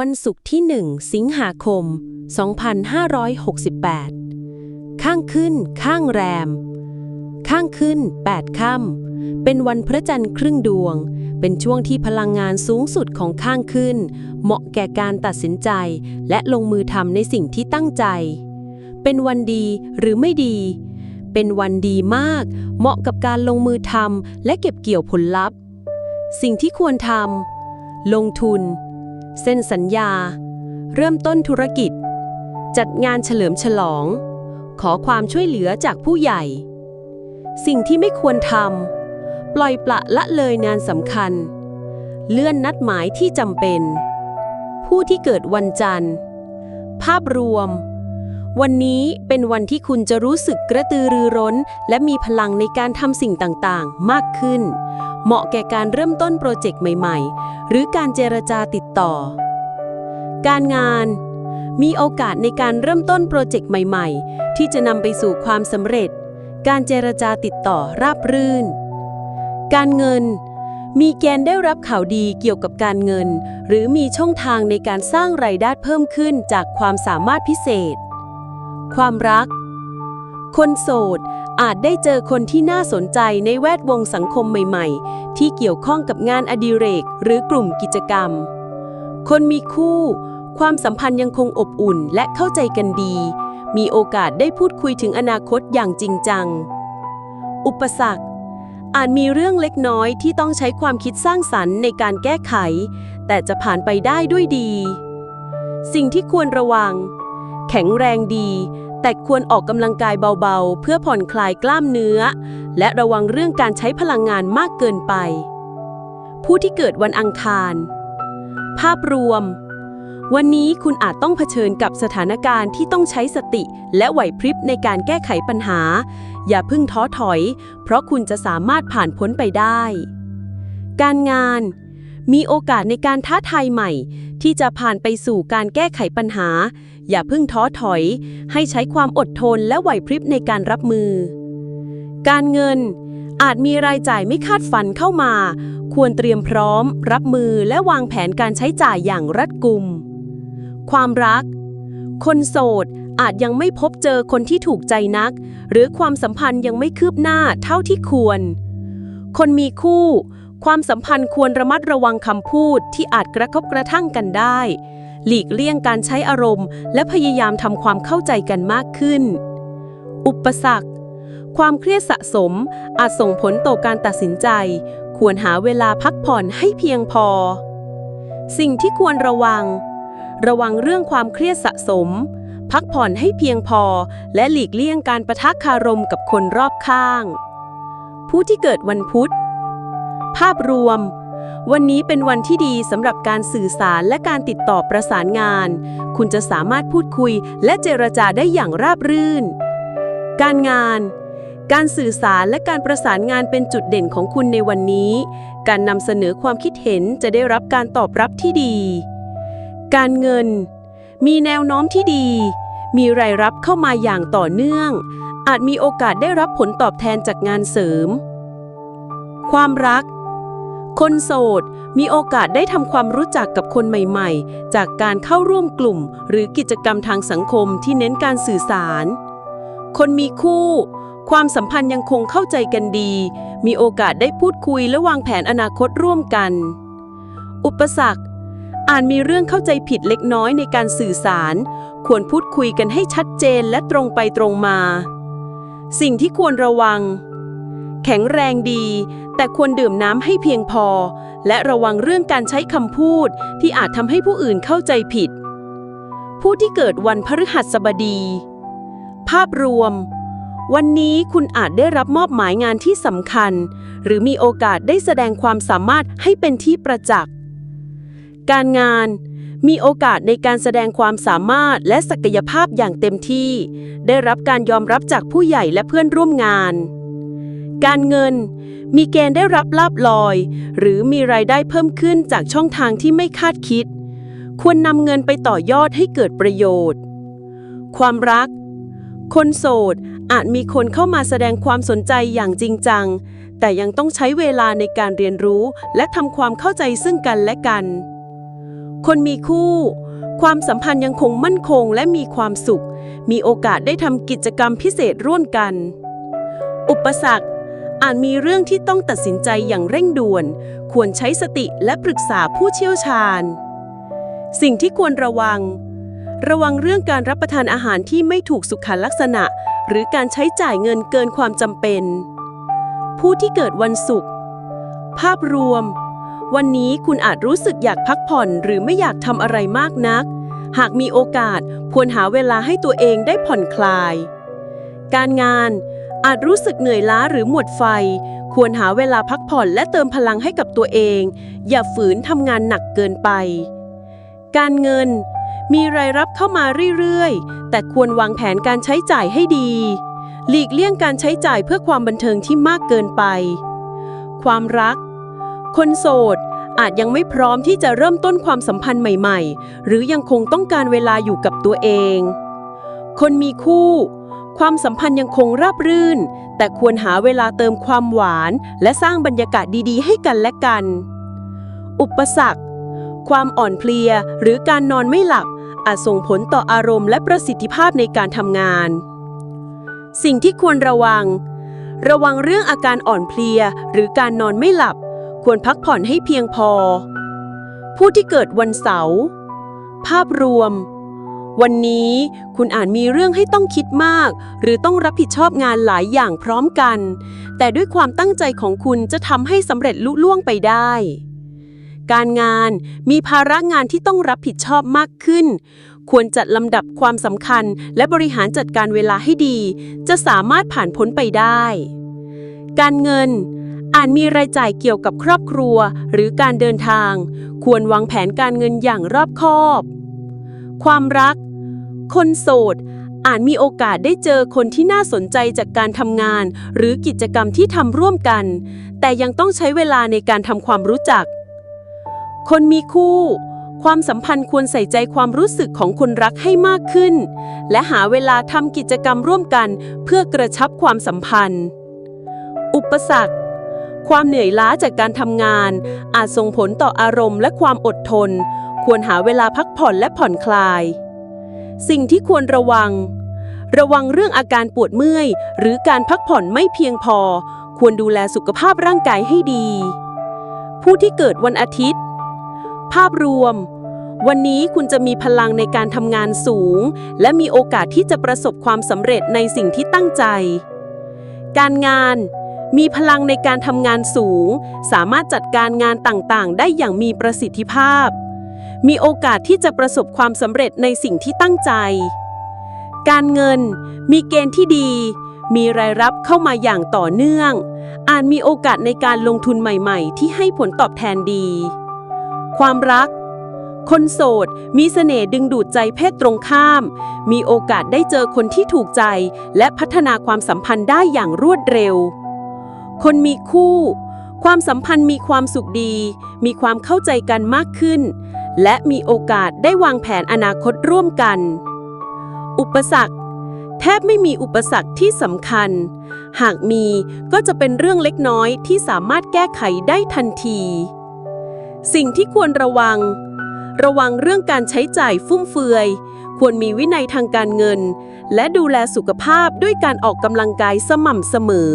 วันศุกร์ที่ 1 สิงหาคม 2568 ข้างขึ้น ข้างแรม ข้างขึ้น 8 ค่ำ เป็นวันพระจันทร์ครึ่งดวง เป็นช่วงที่พลังงานสูงสุดของข้างขึ้น เหมาะแก่การตัดสินใจ และลงมือทำในสิ่งที่ตั้งใจ เป็นวันดีหรือไม่ดี เป็นวันดีมาก เหมาะกับการลงมือทำและเก็บเกี่ยวผลลัพธ์ สิ่งที่ควรทำลงทุน เซ็นสัญญา เริ่มต้นธุรกิจ จัดงานเฉลิมฉลอง ขอความช่วยเหลือจากผู้ใหญ่ สิ่งที่ไม่ควรทำปล่อยปละละเลยงานสำคัญ เลื่อนนัดหมายที่จำเป็น ผู้ที่เกิดวันจันทร์ ภาพรวม วันนี้เป็นวันที่คุณจะรู้สึกกระตือรือร้น และมีพลังในการทำสิ่งต่างๆ มากขึ้น เหมาะแก่การเริ่มต้นโปรเจกต์ใหม่ๆ หรือการเจรจาติดต่อ การงาน มีโอกาสในการเริ่มต้นโปรเจกต์ใหม่ๆ ที่จะนำไปสู่ความสำเร็จ การเจรจาติดต่อราบรื่น การเงิน มีแกณฑ์ได้รับข่าวดีเกี่ยวกับการเงิน หรือมีช่องทางในการสร้างไรายได้เพิ่มขึ้นจากความสามารถพิเศษ ความรัก คนโสดอาจได้เจอคนที่น่าสนใจในแวดวงสังคมใหม่ๆ ที่เกี่ยวข้องกับงานอดิเรก หรือกลุ่มกิจกรรม คนมีคู่ ความสัมพันธ์ยังคงอบอุ่นและเข้าใจกันดี มีโอกาสได้พูดคุยถึงอนาคตอย่างจริงจัง อุปสรรค อาจมีเรื่องเล็กน้อยที่ต้องใช้ความคิดสร้างสรรค์ในการแก้ไข แต่จะผ่านไปได้ด้วยดี สิ่งที่ควรระวัง แข็งแรงดี แต่ควรออกกำลังกายเบาๆ เพื่อผ่อนคลายกล้ามเนื้อ และระวังเรื่องการใช้พลังงานมากเกินไป ผู้ที่เกิดวันอังคาร ภาพรวม วันนี้คุณอาจต้องเผชิญกับสถานการณ์ที่ต้องใช้สติ และไหวพริบในการแก้ไขปัญหา อย่าพิ่งท้อถอย เพราะคุณจะสามารถผ่านพ้นไปได้ การงาน มีโอกาสในการท้าทายใหม่ ที่จะผ่านไปสู่การแก้ไขปัญหา อย่าเพิ่งท้อถอย ให้ใช้ความอดทนและไหวพริบในการรับมือ การเงิน อาจมีรายจ่ายไม่คาดฝันเข้ามา ควรเตรียมพร้อม รับมือและวางแผนการใช้จ่ายอย่างรัดกุม ความรัก คนโสดอาจยังไม่พบเจอคนที่ถูกใจนัก หรือความสัมพันธ์ยังไม่คืบหน้าเท่าที่ควร คนมีคู่ ความสัมพันธ์ควรระมัดระวังคำพูดที่อาจกระทบกระทั่งกันได้ หลีกเลี่ยงการใช้อารมณ์ และพยายามทำความเข้าใจกันมากขึ้น อุปสรรค ความเครียดสะสมอาจส่งผลต่อการตัดสินใจ ควรหาเวลาพักผ่อนให้เพียงพอ สิ่งที่ควรระวัง ระวังเรื่องความเครียดสะสม พักผ่อนให้เพียงพอ และหลีกเลี่ยงการประทะคารมกับคนรอบข้าง ผู้ที่เกิดวันพุธ ภาพรวม วันนี้เป็นวันที่ดีสำหรับการสื่อสารและการติดต่อประสานงาน คุณจะสามารถพูดคุยและเจรจาได้อย่างราบรื่น การงาน การสื่อสารและการประสานงานเป็นจุดเด่นของคุณในวันนี้ การนำเสนอความคิดเห็นจะได้รับการตอบรับที่ดี การเงิน มีแนวโน้มที่ดี มีรายรับเข้ามาอย่างต่อเนื่อง อาจมีโอกาสได้รับผลตอบแทนจากงานเสริม ความรัก คนโสด มีโอกาสได้ทำความรู้จักกับคนใหม่ๆ จากการเข้าร่วมกลุ่ม หรือกิจกรรมทางสังคมที่เน้นการสื่อสาร คนมีคู่ ความสัมพันธ์ยังคงเข้าใจกันดี มีโอกาสได้พูดคุยและวางแผนอนาคตร่วมกัน อุปสรรคอาจมีเรื่องเข้าใจผิดเล็กน้อยในการสื่อสาร ควรพูดคุยกันให้ชัดเจนและตรงไปตรงมา สิ่งที่ควรระวัง แข็งแรงดี แต่ควรดื่มน้ำให้เพียงพอ และระวังเรื่องการใช้คำพูดที่อาจทำให้ผู้อื่นเข้าใจผิด ผู้ที่เกิดวันพฤหัสบดี ภาพรวม วันนี้คุณอาจได้รับมอบหมายงานที่สำคัญ หรือมีโอกาสได้แสดงความสามารถให้เป็นที่ประจักษ์ การงานมีโอกาสในการแสดงความสามารถและศักยภาพอย่างเต็มที่ ได้รับการยอมรับจากผู้ใหญ่และเพื่อนร่วมงาน การเงิน มีเกณฑ์ได้รับลาบลอย หรือมีรายได้เพิ่มขึ้นจากช่องทางที่ไม่คาดคิด ควรนำเงินไปต่อยอดให้เกิดประโยชน์ ความรัก คนโสดอาจมีคนเข้ามาแสดงความสนใจอย่างจริงจัง แต่ยังต้องใช้เวลาในการเรียนรู้ และทำความเข้าใจซึ่งกันและกัน คนมีคู่ ความสัมพันธ์ยังคงมั่นคงและมีความสุข มีโอกาสได้ทำกิจกรรมพิเศษร่วมกันอุปสรรค อาจมีเรื่องที่ต้องตัดสินใจอย่างเร่งด่วน ควรใช้สติและปรึกษาผู้เชี่ยวชาญ สิ่งที่ควรระวัง ระวังเรื่องการรับประทานอาหารที่ไม่ถูกสุขลักษณะ หรือการใช้จ่ายเงินเกินความจำเป็น ผู้ที่เกิดวันศุกร์ภาพรวม วันนี้คุณอาจรู้สึกอยากพักผ่อนหรือไม่อยากทำอะไรมากนัก หากมีโอกาสควรหาเวลาให้ตัวเองได้ผ่อนคลาย การงาน อาจรู้สึกเหนื่อยล้าหรือหมดไฟ ควรหาเวลาพักผ่อนและเติมพลังให้กับตัวเอง อย่าฝืนทำงานหนักเกินไป การเงิน มีรายรับเข้ามาเรื่อยๆ แต่ควรวางแผนการใช้จ่ายให้ดี หลีกเลี่ยงการใช้จ่ายเพื่อความบันเทิงที่มากเกินไป ความรัก คนโสดอาจยังไม่พร้อมที่จะเริ่มต้นความสัมพันธ์ใหม่ ๆ หรือยังคงต้องการเวลาอยู่กับตัวเอง คนมีคู่ ความสัมพันธ์ยังคงราบรื่น แต่ควรหาเวลาเติมความหวาน และสร้างบรรยากาศดีๆ ให้กันและกัน อุปสรรค ความอ่อนเพลียหรือการนอนไม่หลับ อาจส่งผลต่ออารมณ์และประสิทธิภาพในการทำงาน สิ่งที่ควรระวัง ระวังเรื่องอาการอ่อนเพลียหรือการนอนไม่หลับ ควรพักผ่อนให้เพียงพอ ผู้ที่เกิดวันเสาร์ภาพรวม วันนี้คุณอาจมีเรื่องให้ต้องคิดมาก หรือต้องรับผิดชอบงานหลายอย่างพร้อมกัน แต่ด้วยความตั้งใจของคุณจะทำให้สำเร็จลุล่วงไปได้ การงานมีภาระงานที่ต้องรับผิดชอบมากขึ้น ควรจัดลำดับความสำคัญ และบริหารจัดการเวลาให้ดี จะสามารถผ่านพ้นไปได้ การเงินอาจมีรายจ่ายเกี่ยวกับครอบครัว หรือการเดินทาง ควรวางแผนการเงินอย่างรอบคอบ ความรัก คนโสด อาจมีโอกาสได้เจอคนที่น่าสนใจจากการทำงาน หรือกิจกรรมที่ทำร่วมกัน แต่ยังต้องใช้เวลาในการทำความรู้จัก คนมีคู่ ความสัมพันธ์ควรใส่ใจความรู้สึกของคนรักให้มากขึ้น และหาเวลาทำกิจกรรมร่วมกัน เพื่อกระชับความสัมพันธ์ อุปสรรคความเหนื่อยล้าจากการทำงาน อาจส่งผลต่ออารมณ์และความอดทน ควรหาเวลาพักผ่อนและผ่อนคลาย สิ่งที่ควรระวัง ระวังเรื่องอาการปวดเมื่อย หรือการพักผ่อนไม่เพียงพอ ควรดูแลสุขภาพร่างกายให้ดี ผู้ที่เกิดวันอาทิตย์ ภาพรวม วันนี้คุณจะมีพลังในการทำงานสูง และมีโอกาสที่จะประสบความสำเร็จในสิ่งที่ตั้งใจ การงานมีพลังในการทำงานสูง สามารถจัดการงานต่างๆ ได้อย่างมีประสิทธิภาพ มีโอกาสที่จะประสบความสำเร็จในสิ่งที่ตั้งใจ การเงิน มีเกณฑ์ที่ดี มีรายรับเข้ามาอย่างต่อเนื่อง อาจมีโอกาสในการลงทุนใหม่ๆ ที่ให้ผลตอบแทนดี ความรัก คนโสด มีเสน่ห์ดึงดูดใจเพศตรงข้าม มีโอกาสได้เจอคนที่ถูกใจ และพัฒนาความสัมพันธ์ได้อย่างรวดเร็ว คนมีคู่ความสัมพันธ์มีความสุขดี มีความเข้าใจกันมากขึ้น และมีโอกาสได้วางแผนอนาคตร่วมกัน อุปสรรค แทบไม่มีอุปสรรคที่สำคัญ หากมีก็จะเป็นเรื่องเล็กน้อยที่สามารถแก้ไขได้ทันที สิ่งที่ควรระวัง ระวังเรื่องการใช้จ่ายฟุ่มเฟือย ควรมีวินัยทางการเงิน และดูแลสุขภาพด้วยการออกกำลังกายสม่ำเสมอ